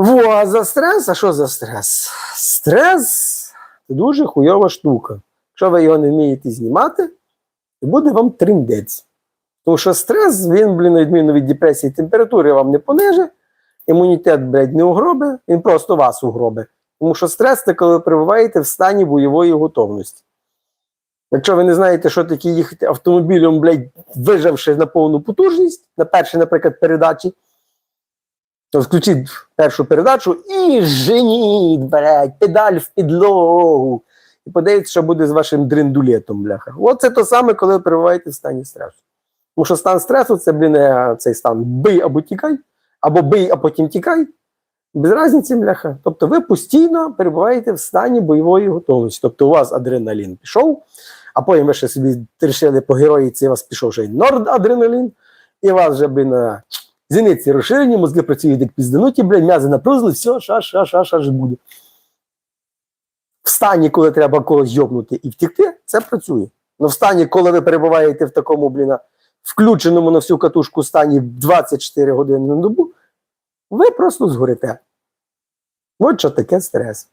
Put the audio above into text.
Во, а за стрес, а що за стрес? Стрес це дуже хуйова штука. Якщо ви його не вмієте знімати, то буде вам триндець. Тому що стрес, він, блін, відміну від депресії, температури вам не пониже, імунітет, блядь, не угробить, він просто вас угробить. Тому що стрес це коли ви перебуваєте в стані бойової готовності. Якщо ви не знаєте, що таке їхати автомобілем, блядь, вижавши на повну потужність, на першій, наприклад, передачі, включіть першу передачу і женіть, блядь, педаль в підлогу. І подивіться, що буде з вашим дрендулетом, бляха. Це то саме, коли ви перебуваєте в стані стресу. Тому що стан стресу це, блін, е, цей стан бий або тікай, або бий, а потім тікай. Без різниці, бляха. Тобто ви постійно перебуваєте в стані бойової готовності. Тобто у вас адреналін пішов, а потім ви ще собі рішили по героїці, у вас пішов ще й нордадреналін, і вас вже, блін, е, зіниці розширені, мозги працюють як піздануті, блін, м'язи напрузли, все, ша, ша, ша, ша, ж буде. В стані, коли треба когось йобнути і втікти, це працює. Но в стані, коли ви перебуваєте в такому, блін, включеному на всю катушку стані 24 години на добу, ви просто згорите. От що таке стрес.